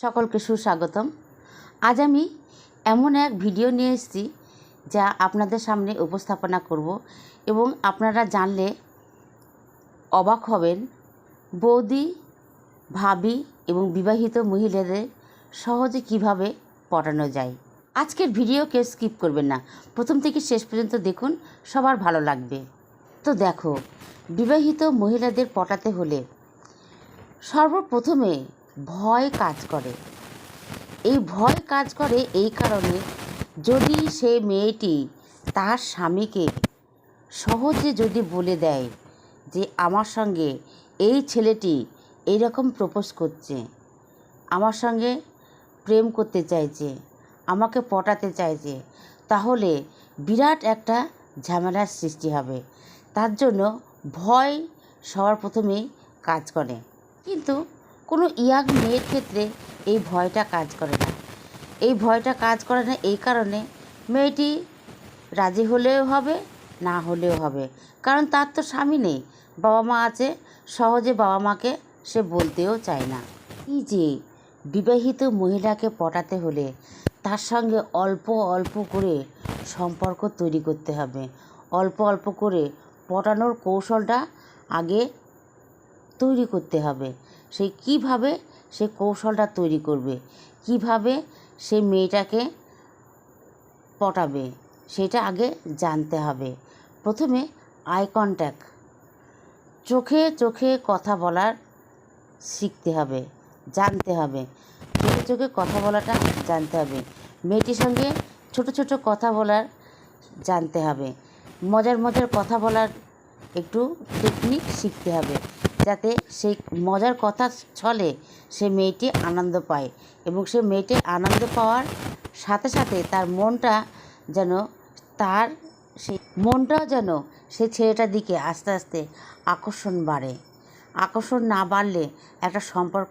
সকলকে সুস্বাগতম। আজ আমি এমন এক ভিডিও নিয়ে এসেছি যা আপনাদের সামনে উপস্থাপনা করব এবং আপনারা জানলে অবাক হবেন। বৌদি, ভাবি এবং বিবাহিত মহিলাদের সহজে কীভাবে পটানো যায়। আজকের ভিডিওকে স্কিপ করবেন না। প্রথম থেকে শেষ পর্যন্ত দেখুন, সবার ভালো লাগবে। তো দেখো, বিবাহিত মহিলাদের পটাতে হলে সর্বপ্রথমে ভয় কাজ করে। এই ভয় কাজ করে এই কারণে যদি সে মেয়েটি তার স্বামীকে সহজে যদি বলে দেয় যে, আমার সঙ্গে এই ছেলেটি এইরকম প্রপোজ করছে, আমার সঙ্গে প্রেম করতে চাইছে, আমাকে পটাতে চাইছে, তাহলে বিরাট একটা ঝামেলার সৃষ্টি হবে। তার জন্য ভয় সবার প্রথমেই কাজ করে। কিন্তু কোনো ইয়াং মেয়ের ক্ষেত্রে এই ভয়টা কাজ করে না। এই ভয়টা কাজ করে না এই কারণে মেয়েটি রাজি হলেও হবে, না হলেও হবে। কারণ তার তো স্বামী নেই, বাবা মা আছে, সহজে বাবা মাকে সে বলতেও চায় না। এই যে বিবাহিত মহিলাকে পটাতে হলে তার সঙ্গে অল্প অল্প করে সম্পর্ক তৈরি করতে হবে। অল্প অল্প করে পটানোর কৌশলটা আগে তৈরি করতে হবে। সে কীভাবে সে কৌশলটা তৈরি করবে? কীভাবে সে মেয়েটাকে পটাবে? সেটা আগে জানতে হবে। প্রথমে আই কন্ট্যাক্ট চোখে চোখে কথা বলার শিখতে হবে, জানতে হবে। চোখে চোখে কথা বলাটা জানতে হবে। মেয়েটির সঙ্গে ছোট ছোট কথা বলার জানতে হবে। মজার মজার কথা বলার একটু টেকনিক শিখতে হবে। যাতে সেই মজার কথা ছলে সে মেয়েটি আনন্দ পায় এবং সে মেয়েটি আনন্দ পাওয়ার সাথে সাথে তার মনটা যেন তার সেই মনটাও যেন সে ছেলেটার দিকে আস্তে আস্তে আকর্ষণ বাড়ে। আকর্ষণ না বাড়লে একটা সম্পর্ক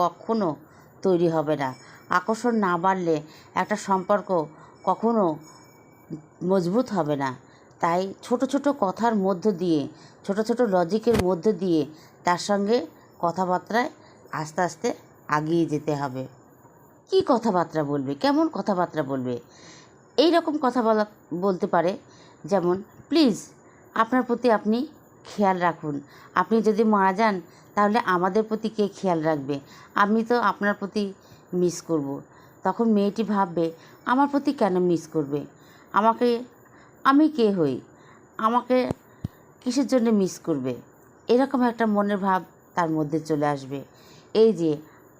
কখনো তৈরি হবে না। আকর্ষণ না বাড়লে একটা সম্পর্ক কখনো মজবুত হবে না। তাই ছোট ছোট কথার মধ্য দিয়ে, ছোট ছোট লজিকের মধ্য দিয়ে তার সঙ্গে কথাবার্তায় আস্তে আস্তে আগিয়ে যেতে হবে। কি কথাবার্তা বলবে? কেমন কথাবার্তা বলবে? এই রকম কথা বলা, বলতে পারে। যেমন, প্লিজ, আপনার প্রতি আপনি খেয়াল রাখুন। আপনি যদি মারা যান, তাহলে আমাদের প্রতি কে খেয়াল রাখবে? আমি তো আপনার প্রতি মিস করব। তখন মেয়েটি ভাববে, আমার প্রতি কেন মিস করবে? আমাকে আমি কে হই? আমাকে কিসের জন্য মিস করবে? এরকম একটা মনের ভাব তার মধ্যে চলে আসবে। এই যে,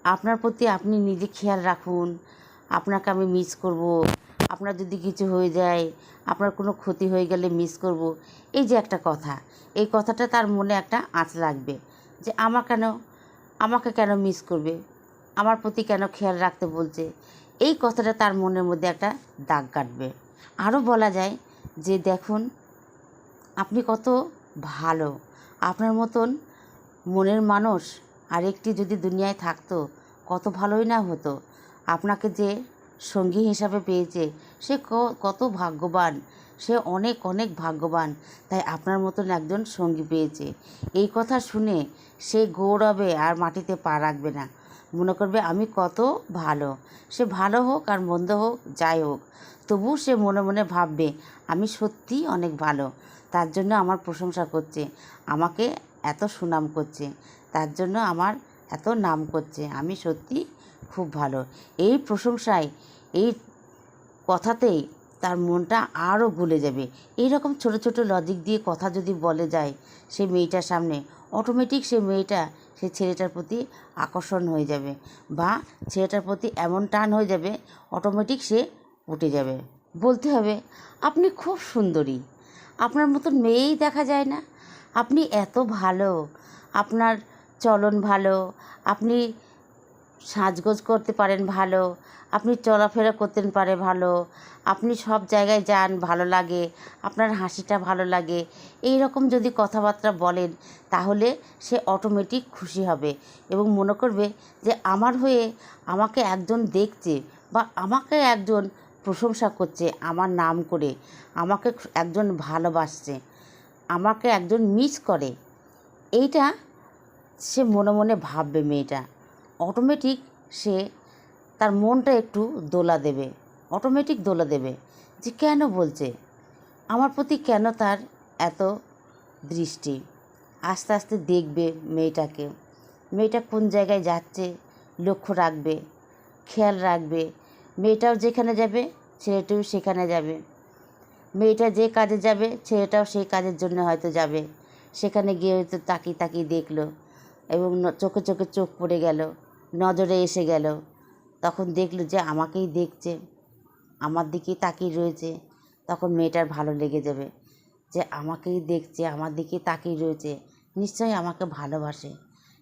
আপনার প্রতি আপনি নিজে খেয়াল রাখুন। আপনাকে আমি মিস করব। আপনার যদি কিছু হয়ে যায়, আপনার কোনো ক্ষতি হয়ে গেলে মিস করব। এই যে একটা কথা, এই কথাটা তার মনে একটা আঁচ লাগবে যে, আমার কেন, আমাকে কেন মিস করবে? আমার প্রতি কেন খেয়াল রাখতে বলছে? এই কথাটা তার মনের মধ্যে একটা দাগ কাটবে। আরও বলা যায় যে দেখুন, আপনি কত ভালো। আপনার মতন মনের মানুষ আরেকটি যদি দুনিয়ায় থাকতো, কত ভালোই না হতো। আপনাকে যে সঙ্গী হিসাবে পেয়েছে, সে কত ভাগ্যবান। সে অনেক অনেক ভাগ্যবান। তাই আপনার মতন একজন সঙ্গী পেয়েছে। এই কথা শুনে সে গৌরবে আর মাটিতে পা রাখবে না। মনে করবে, আমি কত ভালো। সে ভালো হোক আর মন্দ হোক, যাই হোক। তবু সে মনে মনে ভাববে, আমি সত্যিই অনেক ভালো। তার জন্য আমার প্রশংসা করছে, আমাকে এত সুনাম করছে, তার জন্য আমার এত নাম করছে, আমি সত্যি খুব ভালো। এই প্রশংসায়, এই কথাতেই তার মনটা আরও গুলে যাবে। এই রকম ছোট ছোট লজিক দিয়ে কথা যদি বলে যায় সে মেয়েটার সামনে অটোমেটিক সে মেয়েটা, সে ছেলেটার প্রতি আকর্ষণ হয়ে যাবে বা ছেলেটার প্রতি এমন টান হয়ে যাবে অটোমেটিক সে উঠে যাবে। বলতে হবে, আপনি খুব সুন্দরী। আপনার মতন মেয়েই দেখা যায় না। আপনি এত ভালো। আপনার চলন ভালো। আপনি সাজগোজ করতে পারেন ভালো। আপনি চলাফেরা করতেন পারে ভালো। আপনি সব জায়গায় যান, ভালো লাগে। আপনার হাসিটা ভালো লাগে। এই রকম যদি কথাবার্তা বলেন, তাহলে সে অটোমেটিক খুশি হবে এবং মনে করবে যে, আমার হয়ে আমাকে একজন দেখছে বা আমাকে একজন প্রশংসা করছে আমার নাম করে। আমাকে একজন ভালোবাসছে। আমাকে একজন মিস করে। এইটা সে মনে মনে ভাববে মেয়েটা। অটোমেটিক সে তার মনটা একটু দোলা দেবে। অটোমেটিক দোলা দেবে যে কেন বলছে? আমার প্রতি কেন তার এত দৃষ্টি? আস্তে আস্তে দেখবে মেয়েটাকে। মেয়েটা কোন জায়গায় যাচ্ছে লক্ষ্য রাখবে, খেয়াল রাখবে মেয়েটাও যেখানে যাবে, ছেলেটিও সেখানে যাবে। মেয়েটা যে কাজে যাবে, ছেলেটাও সেই কাজের জন্য হয়তো যাবে। সেখানে গিয়ে হয়তো তাকিয়ে তাকিয়ে দেখল এবং চোখে চোখে চোখ পড়ে গেল, নজরে এসে গেল। তখন দেখল যে আমাকেই দেখছে, আমার দিকেই তাকিয়ে রয়েছে। তখন মেয়েটার ভালো লেগে যাবে যে আমাকেই দেখছে, আমার দিকে তাকিয়ে রয়েছে। নিশ্চয়ই আমাকে ভালোবাসে।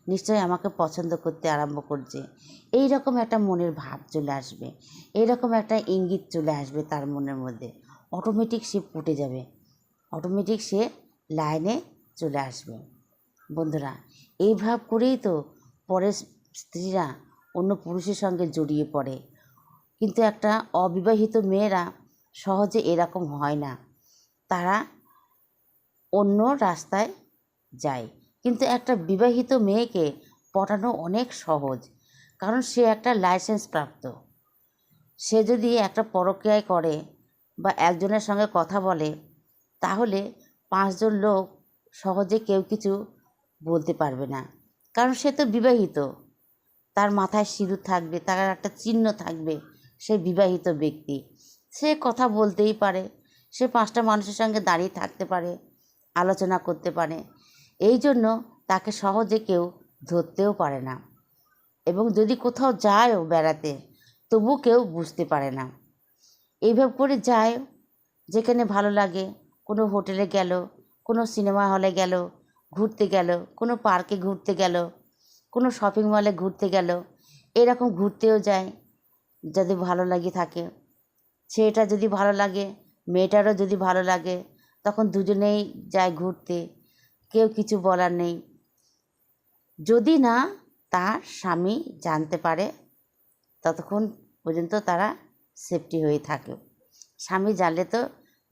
নিশ্চয়ই আমাকে পছন্দ করতে আরম্ভ করছে। এই রকম একটা মনের ভাব চলে আসবে। এই রকম একটা ইঙ্গিত চলে আসবে তার মনের মধ্যে। অটোমেটিক সে ফুটে যাবে। অটোমেটিক সে লাইনে চলে আসবে। বন্ধুরা, এই ভাব করেই তো পরে স্ত্রীরা অন্য পুরুষের সঙ্গে জড়িয়ে পড়ে। কিন্তু একটা অবিবাহিত মেয়েরা সহজে এরকম হয় না। তারা অন্য রাস্তায় যায়। কিন্তু একটা বিবাহিত মেয়েকে পটানো অনেক সহজ, কারণ সে একটা লাইসেন্স প্রাপ্ত। সে যদি একটা পরক্রিয়ায় করে বা একজনের সঙ্গে কথা বলে, তাহলে পাঁচজন লোক সহজে কেউ কিছু বলতে পারবে না, কারণ সে তো বিবাহিত। তার মাথায় সিঁদুর থাকবে, তার একটা চিহ্ন থাকবে, সে বিবাহিত ব্যক্তি। সে কথা বলতেই পারে, সে পাঁচটা মানুষের সঙ্গে দাঁড়িয়ে থাকতে পারে, আলোচনা করতে পারে এই জন্য তাকে সহজে কেউ ধরতেও পারে না। এবং যদি কোথাও যায়ও বেড়াতে তবু কেউ বুঝতে পারে না। এইভাবে করে যায়, যেখানে ভালো লাগে, কোনো হোটেলে গেল, কোনো সিনেমা হলে গেল, ঘুরতে গেল, কোনো পার্কে ঘুরতে গেল, কোনো শপিং মলে ঘুরতে গেল, এরকম ঘুরতেও যায়, যদি ভালো লাগে থাকে। ছেলেটা যদি ভালো লাগে, মেয়েটারও যদি ভালো লাগে, তখন দুজনেই যায় ঘুরতে। কেউ কিছু বলার নেই। যদি না, তার স্বামী জানতে পারে, ততক্ষণ পর্যন্ত তারা সেফটি হয়ে থাকে। স্বামী জানলে তো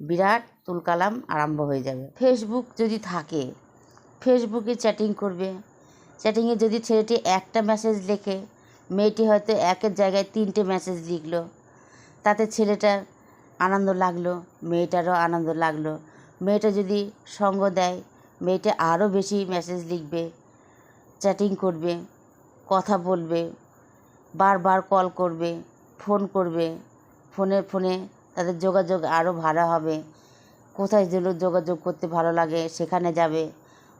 বিরাট তুলকালাম আরম্ভ হয়ে যাবে। ফেসবুক যদি থাকে, ফেসবুকে চ্যাটিং করবে। চ্যাটিংয়ে যদি ছেলেটি একটা মেসেজ লেখে, মেয়েটি হয়তো একের জায়গায় তিনটে মেসেজ লিখলো। তাতে ছেলেটার আনন্দ লাগল, মেয়েটারও আনন্দ লাগল। মেয়েটা যদি সঙ্গ দেয় মেয়েটা আরও বেশি মেসেজ লিখবে চ্যাটিং করবে, কথা বলবে, বারবার কল করবে ফোন করবে ফোনে ফোনে তাদের যোগাযোগ আরও ভালো হবে। কোথায় যেন যোগাযোগ করতে ভালো লাগে সেখানে যাবে,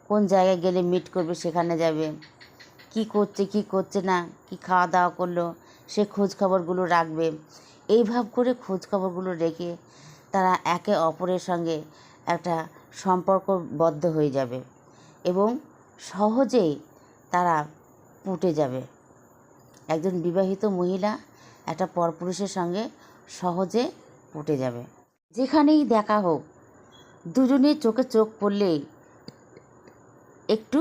কোন জায়গায় গেলে মিট করবে সেখানে যাবে, কি করছে কি করছে না, কি খাওয়া দাওয়া করল, সে খোঁজ খবরগুলো রাখবে। এই ভাব করে খবরগুলো রেখে তারা একে অপরের সঙ্গে একটা সম্পর্কবদ্ধ হয়ে যাবে এবং সহজেই তারা পুটে যাবে। একজন বিবাহিত মহিলা একটা পরপুরুষের সঙ্গে সহজে পুটে যাবে। যেখানেই দেখা হোক দুজনে চোখে চোখ পড়লেই একটু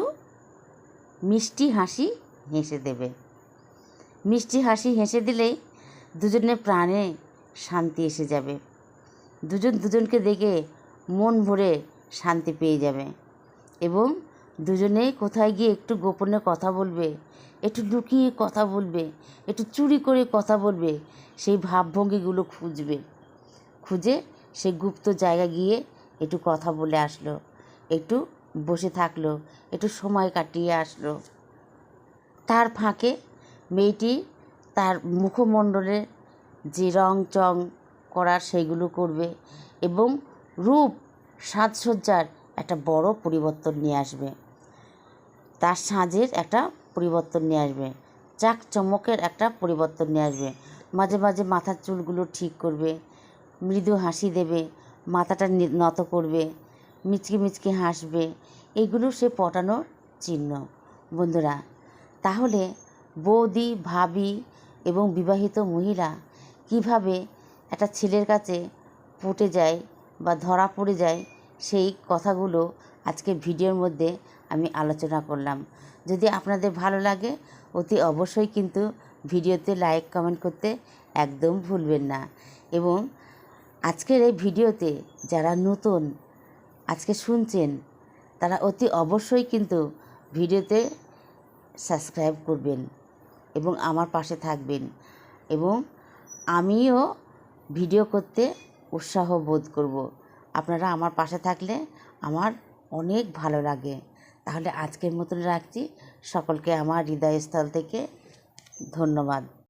মিষ্টি হাসি হেসে দেবে। মিষ্টি হাসি হেসে দিলেই দুজনের প্রাণে শান্তি এসে যাবে। দুজন দুজনকে দেখে মন ভরে শান্তি পেয়ে যাবে। এবং দুজনেই কোথায় গিয়ে একটু গোপনে কথা বলবে, একটু লুকিয়ে কথা বলবে, একটু চুরি করে কথা বলবে, সেই ভাবভঙ্গিগুলো খুঁজবে। খুঁজে সে গুপ্ত জায়গা গিয়ে একটু কথা বলে আসলো, একটু বসে থাকল, একটু সময় কাটিয়ে আসলো। তার ফাঁকে মেয়েটি তার মুখমণ্ডলের যে রং চং করার সেইগুলো করবে এবং সাজসজ্জার একটা বড় পরিবর্তন নিয়ে আসবে। তার সাজের একটা পরিবর্তন নিয়ে আসবে। চাক চমকের একটা পরিবর্তন নিয়ে আসবে। মাঝে মাঝে মাথার চুলগুলো ঠিক করবে, মৃদু হাসি দেবে, মাথাটা নত করবে, মিচকি মিচকি হাসবে, এগুলো সে পটানোর চিহ্ন। বন্ধুরা, তাহলে বৌদি, ভাবি এবং বিবাহিত মহিলা কীভাবে একটা ছেলের কাছে পটে যায় বা ধরা পড়ে যায়, সেই কথাগুলো আজকে ভিডিওর মধ্যে আমি আলোচনা করলাম। যদি আপনাদের ভালো লাগে, অতি অবশ্যই কিন্তু ভিডিওতে লাইক, কমেন্ট করতে একদম ভুলবেন না। এবং আজকের এই ভিডিওতে যারা নতুন আজকে শুনছেন, তারা অতি অবশ্যই কিন্তু ভিডিওতে সাবস্ক্রাইব করবেন এবং আমার পাশে থাকবেন। এবং আমিও ভিডিও করতে উৎসাহ বোধ করব। আপনারা আমার পাশে থাকলে আমার অনেক ভালো লাগে। তাহলে আজকের মতন রাখছি। সকলকে আমার হৃদয়স্থল থেকে ধন্যবাদ।